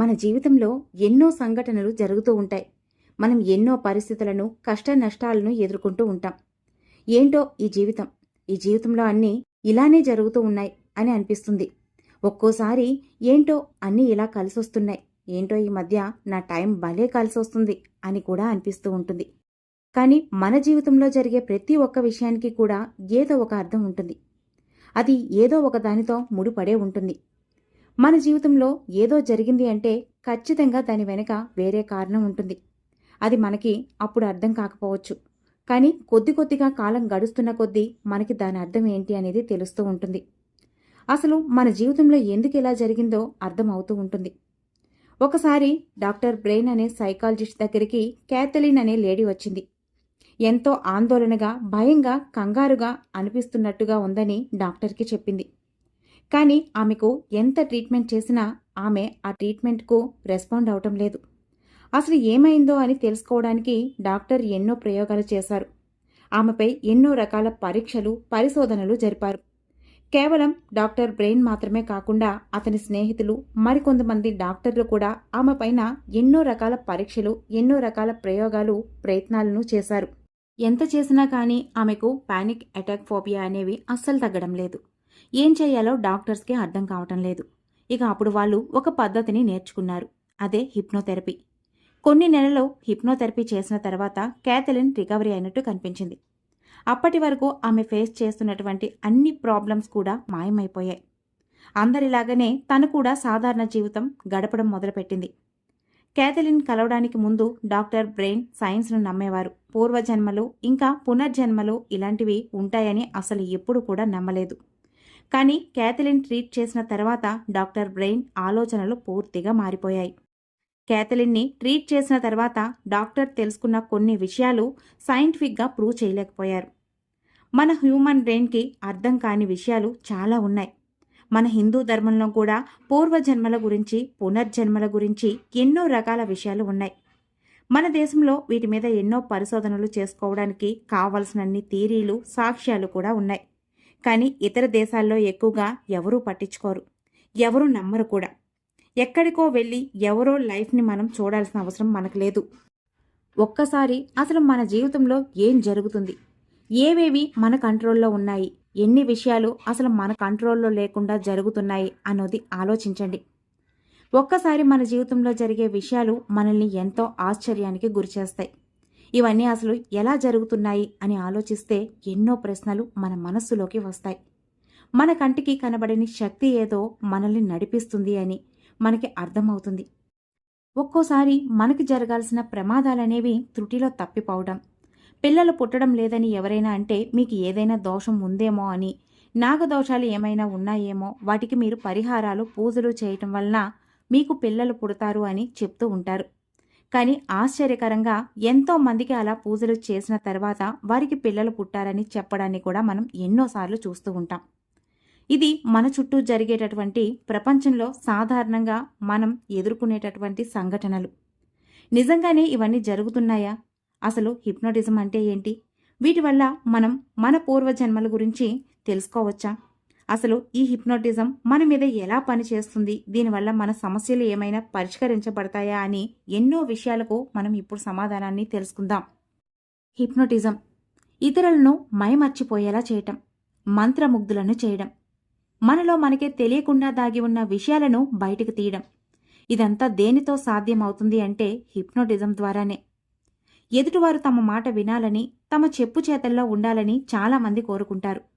మన జీవితంలో ఎన్నో సంఘటనలు జరుగుతూ ఉంటాయి. మనం ఎన్నో పరిస్థితులను కష్ట నష్టాలను ఎదుర్కొంటూ ఉంటాం. ఏంటో ఈ జీవితం? ఈ జీవితంలో అన్నీ ఇలానే జరుగుతూ ఉన్నాయి అని అనిపిస్తుంది. ఒక్కోసారి ఏంటో అన్నీ ఇలా కలిసొస్తున్నాయి. ఏంటో ఈ మధ్య నా టైం భలే కలిసొస్తుంది అని కూడా అనిపిస్తూ ఉంటుంది. కానీ మన జీవితంలో జరిగే ప్రతి ఒక్క విషయానికి కూడా ఏదో ఒక అర్థం ఉంటుంది. అది ఏదో ఒక దానితో ముడిపడే ఉంటుంది. మన జీవితంలో ఏదో జరిగింది అంటే ఖచ్చితంగా దాని వెనుక వేరే కారణం ఉంటుంది. అది మనకి అప్పుడు అర్థం కాకపోవచ్చు. కానీ కొద్ది కొద్దిగా కాలం గడుస్తున్న కొద్దీ మనకి దాని అర్థం ఏంటి అనేది తెలుస్తూ ఉంటుంది. అసలు మన జీవితంలో ఎందుకు ఇలా జరిగిందో అర్థం అవుతూ ఉంటుంది. ఒకసారి డాక్టర్ బ్రెయిన్ అనే సైకాలజిస్ట్ దగ్గరికి క్యాథలిన్ అనే లేడీ వచ్చింది. ఎంతో ఆందోళనగా భయంగా కంగారుగా అనిపిస్తున్నట్టుగా ఉందని డాక్టర్కి చెప్పింది. కానీ ఆమెకు ఎంత ట్రీట్మెంట్ చేసినా ఆమె ఆ ట్రీట్మెంట్కు రెస్పాండ్ అవటం లేదు. అసలు ఏమైందో అని తెలుసుకోవడానికి డాక్టర్ ఎన్నో ప్రయోగాలు చేశారు. ఆమెపై ఎన్నో రకాల పరీక్షలు పరిశోధనలు జరిపారు. కేవలం డాక్టర్ బ్రెయిన్ మాత్రమే కాకుండా అతని స్నేహితులు మరికొంతమంది డాక్టర్లు కూడా ఆమె పైన ఎన్నో రకాల పరీక్షలు ఎన్నో రకాల ప్రయోగాలు ప్రయత్నాలను చేశారు. ఎంత చేసినా కానీ ఆమెకు పానిక్ అటాక్ ఫోబియా అనేవి అస్సలు తగ్గడం లేదు. ఏం చేయాలో డాక్టర్స్కే అర్థం కావటం లేదు. ఇక అప్పుడు వాళ్ళు ఒక పద్ధతిని నేర్చుకున్నారు. అదే హిప్నోథెరపీ. కొన్ని నెలలు హిప్నోథెరపీ చేసిన తర్వాత క్యాథలిన్ రికవరీ అయినట్టు కనిపించింది. అప్పటి వరకు ఆమె ఫేస్ చేస్తున్నటువంటి అన్ని ప్రాబ్లమ్స్ కూడా మాయమైపోయాయి. అందరిలాగానే తను కూడా సాధారణ జీవితం గడపడం మొదలుపెట్టింది. క్యాథలిన్ కలవడానికి ముందు డాక్టర్ బ్రెయిన్ సైన్స్ను నమ్మేవారు. పూర్వజన్మలు ఇంకా పునర్జన్మలు ఇలాంటివి ఉంటాయని అసలు ఎప్పుడు కూడా నమ్మలేదు. కానీ క్యాథలిన్ ట్రీట్ చేసిన తర్వాత డాక్టర్ బ్రెయిన్ ఆలోచనలు పూర్తిగా మారిపోయాయి. క్యాథలిన్ని ట్రీట్ చేసిన తర్వాత డాక్టర్ తెలుసుకున్న కొన్ని విషయాలు సైంటిఫిక్గా ప్రూవ్ చేయలేకపోయారు. మన హ్యూమన్ బ్రెయిన్కి అర్థం కాని విషయాలు చాలా ఉన్నాయి. మన హిందూ ధర్మంలో కూడా పూర్వజన్మల గురించి పునర్జన్మల గురించి ఎన్నో రకాల విషయాలు ఉన్నాయి. మన దేశంలో వీటి మీద ఎన్నో పరిశోధనలు చేసుకోవడానికి కావలసినన్ని థీరీలు సాక్ష్యాలు కూడా ఉన్నాయి. కానీ ఇతర దేశాల్లో ఎక్కువగా ఎవరూ పట్టించుకోరు. ఎవరూ నమ్మరు కూడా. ఎక్కడికో వెళ్ళి ఎవరో లైఫ్ని మనం చూడాల్సిన అవసరం మనకు లేదు. ఒక్కసారి అసలు మన జీవితంలో ఏం జరుగుతుంది? ఏవేవి మన కంట్రోల్లో ఉన్నాయి? ఎన్ని విషయాలు అసలు మన కంట్రోల్లో లేకుండా జరుగుతున్నాయి అన్నది ఆలోచించండి. ఒక్కసారి మన జీవితంలో జరిగే విషయాలు మనల్ని ఎంతో ఆశ్చర్యానికి గురిచేస్తాయి. ఇవన్నీ అసలు ఎలా జరుగుతున్నాయి అని ఆలోచిస్తే ఎన్నో ప్రశ్నలు మన మనస్సులోకి వస్తాయి. మన కంటికి కనబడని శక్తి ఏదో మనల్ని నడిపిస్తుంది అని మనకి అర్థమవుతుంది. ఒక్కోసారి మనకి జరగాల్సిన ప్రమాదాలనేవి త్రుటిలో తప్పిపోవడం పిల్లలు పుట్టడం లేదని ఎవరైనా అంటే మీకు ఏదైనా దోషం ఉందేమో అని నాగదోషాలు ఏమైనా ఉన్నాయేమో వాటికి మీరు పరిహారాలు పూజలు చేయటం వలన మీకు పిల్లలు పుడతారు అని చెప్తూ ఉంటారు. కానీ ఆశ్చర్యకరంగా ఎంతో మందికి అలా పూజలు చేసిన తర్వాత వారికి పిల్లలు పుట్టారని చెప్పడాన్ని కూడా మనం ఎన్నోసార్లు చూస్తూ ఉంటాం. ఇది మన చుట్టూ జరిగేటటువంటి ప్రపంచంలో సాధారణంగా మనం ఎదుర్కొనేటటువంటి సంఘటనలు. నిజంగానే ఇవన్నీ జరుగుతున్నాయా? అసలు హిప్నోటిజం అంటే ఏంటి? వీటి వల్ల మనం మన పూర్వజన్మల గురించి తెలుసుకోవచ్చా? అసలు ఈ హిప్నోటిజం మన మీద ఎలా పనిచేస్తుంది? దీనివల్ల మన సమస్యలు ఏమైనా పరిష్కరించబడతాయా అని ఎన్నో విషయాలకు మనం ఇప్పుడు సమాధానాన్ని తెలుసుకుందాం. హిప్నోటిజం ఇతరులను మైమర్చిపోయేలా చేయటం మంత్రముగ్ధులను చేయడం మనలో మనకే తెలియకుండా దాగి ఉన్న విషయాలను బయటకు తీయడం. ఇదంతా దేనితో సాధ్యమవుతుంది అంటే హిప్నోటిజం ద్వారానే. ఎదుటివారు తమ మాట వినాలని తమ చెప్పు చేతల్లో ఉండాలని చాలామంది కోరుకుంటారు.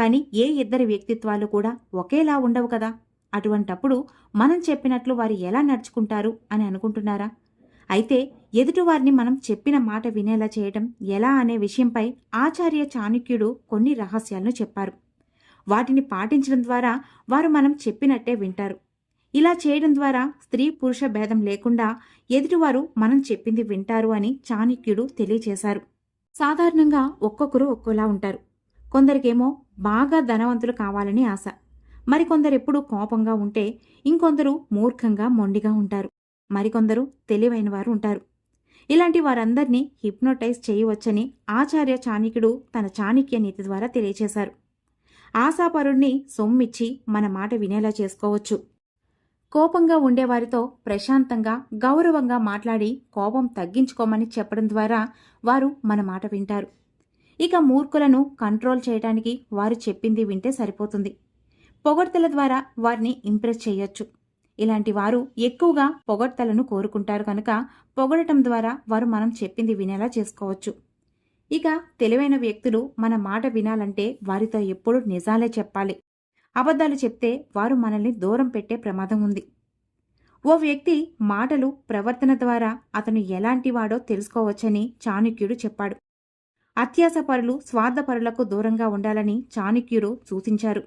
కానీ ఏ ఇద్దరి వ్యక్తిత్వాలు కూడా ఒకేలా ఉండవు కదా? అటువంటప్పుడు మనం చెప్పినట్లు వారు ఎలా నడుచుకుంటారు అని అనుకుంటున్నారా? అయితే ఎదుటివారిని మనం చెప్పిన మాట వినేలా చేయటం ఎలా అనే విషయంపై ఆచార్య చాణుక్యుడు కొన్ని రహస్యాలను చెప్పారు. వాటిని పాటించడం ద్వారా వారు మనం చెప్పినట్టే వింటారు. ఇలా చేయడం ద్వారా స్త్రీ పురుష భేదం లేకుండా ఎదుటివారు మనం చెప్పింది వింటారు అని చాణుక్యుడు తెలియచేశారు. సాధారణంగా ఒక్కొక్కరు ఒక్కోలా ఉంటారు. కొందరికేమో బాగా ధనవంతులు కావాలని ఆశ. మరికొందరెప్పుడు కోపంగా ఉంటే ఇంకొందరు మూర్ఖంగా మొండిగా ఉంటారు. మరికొందరు తెలివైన వారు ఉంటారు. ఇలాంటి వారందరినీ హిప్నోటైజ్ చేయవచ్చని ఆచార్య చాణిక్యుడు తన చాణిక్య నీతి ద్వారా తెలియచేశారు. ఆశాపరుణ్ణి సొమ్మిచ్చి మన మాట వినేలా చేసుకోవచ్చు. కోపంగా ఉండేవారితో ప్రశాంతంగా గౌరవంగా మాట్లాడి కోపం తగ్గించుకోమని చెప్పడం ద్వారా వారు మన మాట వింటారు. ఇక మూర్ఖులను కంట్రోల్ చేయడానికి వారు చెప్పింది వింటే సరిపోతుంది. పొగడ్తల ద్వారా వారిని ఇంప్రెస్ చేయొచ్చు. ఇలాంటి వారు ఎక్కువగా పొగడ్తలను కోరుకుంటారు కనుక పొగడటం ద్వారా వారు మనం చెప్పింది వినేలా చేసుకోవచ్చు. ఇక తెలివైన వ్యక్తులు మన మాట వినాలంటే వారితో ఎప్పుడూ నిజాలే చెప్పాలి. అబద్ధాలు చెప్తే వారు మనల్ని దూరం పెట్టే ప్రమాదం ఉంది. ఓ వ్యక్తి మాటలు ప్రవర్తన ద్వారా అతను ఎలాంటి వాడో తెలుసుకోవచ్చని చాణుక్యుడు చెప్పాడు. అత్యాసపరులు స్వార్థపరులకు దూరంగా ఉండాలని చాణుక్యుడు సూచించారు.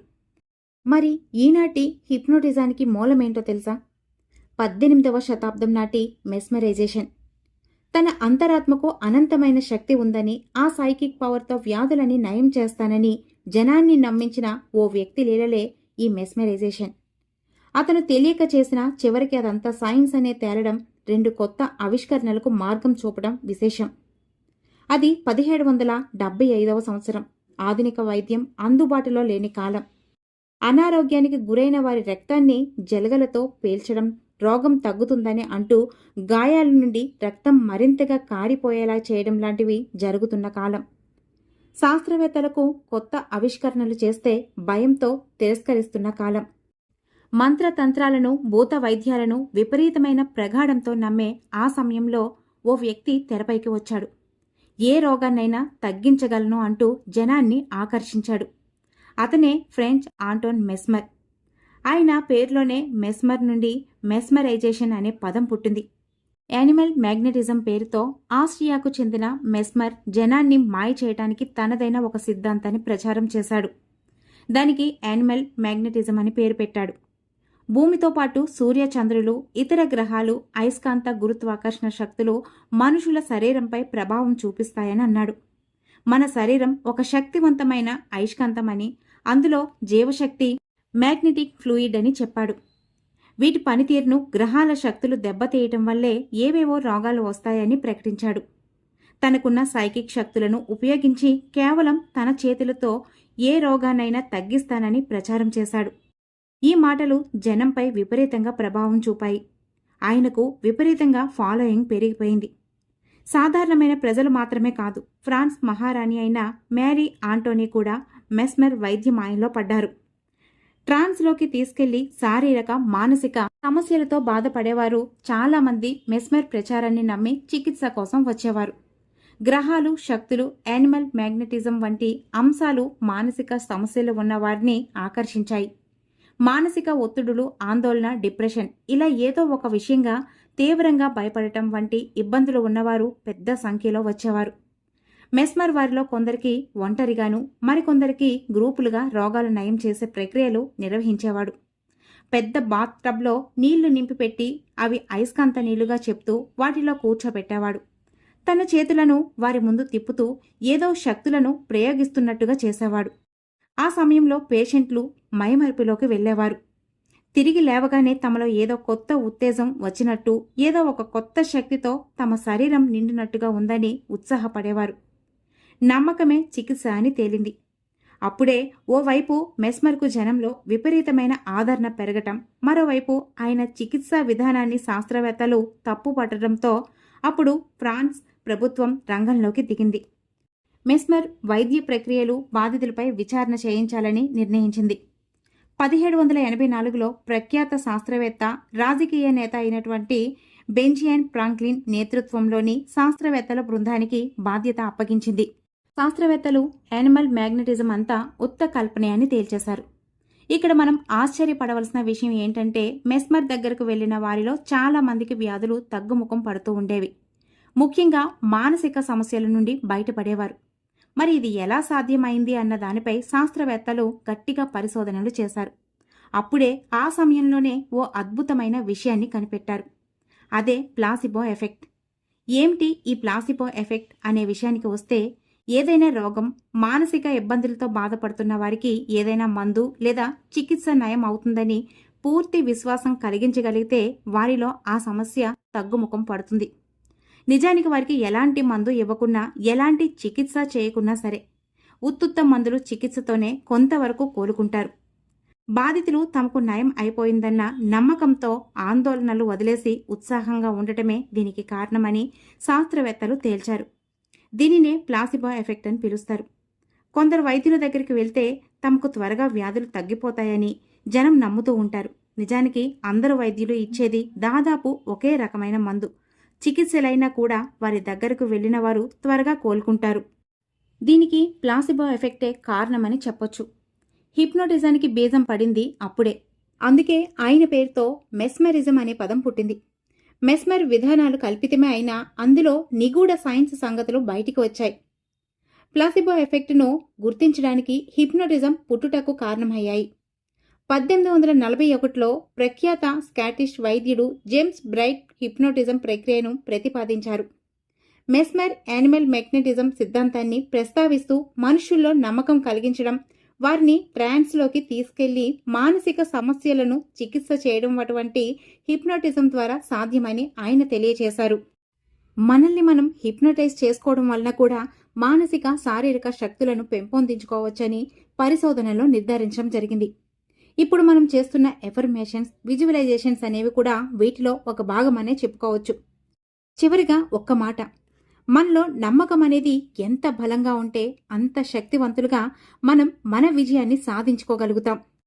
మరి ఈనాటి హిప్నోటిజానికి మూలమేంటో తెలుసా? పద్దెనిమిదవ శతాబ్దం నాటి మెస్మరైజేషన్. తన అంతరాత్మకు అనంతమైన శక్తి ఉందని ఆ సైకిక్ పవర్తో వ్యాధులని నయం చేస్తానని జనాన్ని నమ్మించిన ఓ వ్యక్తి లీలలే ఈ మెస్మరైజేషన్. అతను తెలియక చేసిన చివరికి అదంతా సైన్స్ అనే తేలడం రెండు కొత్త ఆవిష్కరణలకు మార్గం చూపడం విశేషం. అది పదిహేడు వందల డెబ్బై ఐదవ సంవత్సరం. ఆధునిక వైద్యం అందుబాటులో లేని కాలం. అనారోగ్యానికి గురైన వారి రక్తాన్ని జలగలతో పేల్చడం రోగం తగ్గుతుందని అంటూ గాయాల నుండి రక్తం మరింతగా కారిపోయేలా చేయడం లాంటివి జరుగుతున్న కాలం. శాస్త్రవేత్తలకు కొత్త ఆవిష్కరణలు చేస్తే భయంతో తిరస్కరిస్తున్న కాలం. మంత్రతంత్రాలను భూత వైద్యాలను విపరీతమైన ప్రగాఢంతో నమ్మే ఆ సమయంలో ఓ వ్యక్తి తెరపైకి వచ్చాడు. ఏ రోగాన్నైనా తగ్గించగలను అంటూ జనాన్ని ఆకర్షించాడు. అతనే ఫ్రెంచ్ ఆంటోన్ మెస్మర్. ఆయన పేరులోనే మెస్మర్ నుండి మెస్మరైజేషన్ అనే పదం పుట్టింది. యానిమల్ మ్యాగ్నెటిజం పేరుతో ఆస్ట్రియాకు చెందిన మెస్మర్ జనాన్ని మాయ చేయడానికి తనదైన ఒక సిద్ధాంతాన్ని ప్రచారం చేశాడు. దానికి యానిమల్ మ్యాగ్నెటిజం అని పేరు పెట్టాడు. భూమితో పాటు సూర్య చంద్రులు ఇతర గ్రహాలు అయస్కాంత గురుత్వాకర్షణ శక్తులు మనుషుల శరీరంపై ప్రభావం చూపిస్తాయని అన్నాడు. మన శరీరం ఒక శక్తివంతమైన అయస్కాంతమని అందులో జీవశక్తి మ్యాగ్నెటిక్ ఫ్లూయిడ్ అని చెప్పాడు. వీటి పనితీరును గ్రహాల శక్తులు దెబ్బతీయటం వల్లే ఏవేవో రోగాలు వస్తాయని ప్రకటించాడు. తనకున్న సైకిక్ శక్తులను ఉపయోగించి కేవలం తన చేతులతో ఏ రోగానైనా తగ్గిస్తానని ప్రచారం చేశాడు. ఈ మాటలు జనంపై విపరీతంగా ప్రభావం చూపాయి. ఆయనకు విపరీతంగా ఫాలోయింగ్ పెరిగిపోయింది. సాధారణమైన ప్రజలు మాత్రమే కాదు ఫ్రాన్స్ మహారాణి అయిన మ్యారీ ఆంటోనీ కూడా మెస్మెర్ వైద్య మాయంలో పడ్డారు. ట్రాన్స్లోకి తీసుకెళ్ళి శారీరక మానసిక సమస్యలతో బాధపడేవారు చాలామంది మెస్మెర్ ప్రచారాన్ని నమ్మి చికిత్స కోసం వచ్చేవారు. గ్రహాలు శక్తులు యానిమల్ మ్యాగ్నెటిజం వంటి అంశాలు మానసిక సమస్యలు ఉన్నవారిని ఆకర్షించాయి. మానసిక ఒత్తిడులు ఆందోళన డిప్రెషన్ ఇలా ఏదో ఒక విషయంగా తీవ్రంగా భయపడటం వంటి ఇబ్బందులు ఉన్నవారు పెద్ద సంఖ్యలో వచ్చేవారు. మెస్మర్ వారిలో కొందరికి ఒంటరిగాను మరికొందరికి గ్రూపులుగా రోగాలు నయం చేసే ప్రక్రియలు నిర్వహించేవాడు. పెద్ద బాత్ టబ్లో నీళ్ళు నింపిపెట్టి అవి అయస్కాంత నీళ్ళుగా చెప్తూ వాటిలో కూర్చోబెట్టేవాడు తన చేతులను వారి ముందు తిప్పుతూ ఏదో శక్తులను ప్రయోగిస్తున్నట్టుగా చేసేవాడు. ఆ సమయంలో పేషెంట్లు మైమరుపులోకి వెళ్ళేవారు. తిరిగి లేవగానే తమలో ఏదో కొత్త ఉత్తేజం వచ్చినట్టు ఏదో ఒక కొత్త శక్తితో తమ శరీరం నిండినట్టుగా ఉందని ఉత్సాహపడేవారు. నమ్మకమే చికిత్స అని తేలింది. అప్పుడే ఓవైపు మెస్మర్కు జనంలో విపరీతమైన ఆదరణ పెరగటం మరోవైపు ఆయన చికిత్సా విధానాన్ని శాస్త్రవేత్తలు తప్పుపట్టడంతో అప్పుడు ఫ్రాన్స్ ప్రభుత్వం రంగంలోకి దిగింది. మెస్మర్ వైద్య ప్రక్రియలు బాధితులపై విచారణ చేయించాలని నిర్ణయించింది. పదిహేడు వందల ఎనభై నాలుగులో ప్రఖ్యాత శాస్త్రవేత్త రాజకీయ నేత అయినటువంటి బెంజియన్ ఫ్రాంక్లిన్ నేతృత్వంలోని శాస్త్రవేత్తల బృందానికి బాధ్యత అప్పగించింది. శాస్త్రవేత్తలు యానిమల్ మ్యాగ్నెటిజం అంతా ఉత్త కల్పనే అని తేల్చేశారు. ఇక్కడ మనం ఆశ్చర్యపడవలసిన విషయం ఏంటంటే మెస్మర్ దగ్గరకు వెళ్ళిన వారిలో చాలా మందికి వ్యాధులు తగ్గుముఖం పడుతూ ఉండేవి. ముఖ్యంగా మానసిక సమస్యల నుండి బయటపడేవారు. మరి ఇది ఎలా సాధ్యమైంది అన్న దానిపై శాస్త్రవేత్తలు గట్టిగా పరిశోధనలు చేశారు. అప్పుడే ఆ సమయంలోనే ఓ అద్భుతమైన విషయాన్ని కనిపెట్టారు. అదే ప్లాసిబో ఎఫెక్ట్. ఏమిటి ఈ ప్లాసిబో ఎఫెక్ట్ అనే విషయానికి వస్తే ఏదైనా రోగం మానసిక ఇబ్బందులతో బాధపడుతున్న వారికి ఏదైనా మందు లేదా చికిత్స నయం అవుతుందని పూర్తి విశ్వాసం కలిగించగలిగితే వారిలో ఆ సమస్య తగ్గుముఖం పడుతుంది. నిజానికి వారికి ఎలాంటి మందు ఇవ్వకున్నా ఎలాంటి చికిత్స చేయకున్నా సరే ఉత్తుత్త మందులు చికిత్సతోనే కొంతవరకు కోలుకుంటారు. బాధితులు తమకు నయం అయిపోయిందన్న నమ్మకంతో ఆందోళనలు వదిలేసి ఉత్సాహంగా ఉండటమే దీనికి కారణమని శాస్త్రవేత్తలు తేల్చారు. దీనినే ప్లాసిబో ఎఫెక్ట్ అని పిలుస్తారు. కొందరు వైద్యుల దగ్గరికి వెళ్తే తమకు త్వరగా వ్యాధులు తగ్గిపోతాయని జనం నమ్ముతూ ఉంటారు. నిజానికి అందరు వైద్యులు ఇచ్చేది దాదాపు ఒకే రకమైన మందు. చికిత్సలైనా కూడా వారి దగ్గరకు వెళ్ళిన వారు త్వరగా కోలుకుంటారు. దీనికి ప్లాసిబో ఎఫెక్టే కారణమని చెప్పొచ్చు. హిప్నోటిజానికి బీజం పడింది అప్పుడే. అందుకే ఆయన పేరుతో మెస్మెరిజం అనే పదం పుట్టింది. మెస్మెర్ విధానాలు కల్పితమే అయినా అందులో నిగూఢ సైన్స్ సంగతులు బయటికి వచ్చాయి. ప్లాసిబో ఎఫెక్ట్ను గుర్తించడానికి హిప్నోటిజం పుట్టుటకు కారణమయ్యాయి. పద్దెనిమిది వందల నలభై ఒకటిలో ప్రఖ్యాత స్కాటిష్ వైద్యుడు జేమ్స్ బ్రైట్ హిప్నోటిజం ప్రక్రియను ప్రతిపాదించారు. మెస్మర్ యానిమల్ మెగ్నెటిజం సిద్ధాంతాన్ని ప్రస్తావిస్తూ మనుషుల్లో నమ్మకం కలిగించడం వారిని ట్రాన్స్లోకి తీసుకెళ్ళి మానసిక సమస్యలను చికిత్స చేయడం అటువంటి హిప్నోటిజం ద్వారా సాధ్యమని ఆయన తెలియజేశారు. మనల్ని మనం హిప్నటైజ్ చేసుకోవడం వలన కూడా మానసిక శారీరక శక్తులను పెంపొందించుకోవచ్చని పరిశోధనలో నిర్ధారించడం జరిగింది. ఇప్పుడు మనం చేస్తున్న ఎఫర్మేషన్స్ విజువలైజేషన్స్ అనేవి కూడా వీటిలో ఒక భాగమనే చెప్పుకోవచ్చు. చివరిగా ఒక్క మాట. మనలో నమ్మకం అనేది ఎంత బలంగా ఉంటే అంత శక్తివంతులుగా మనం మన విజయాన్ని సాధించుకోగలుగుతాం.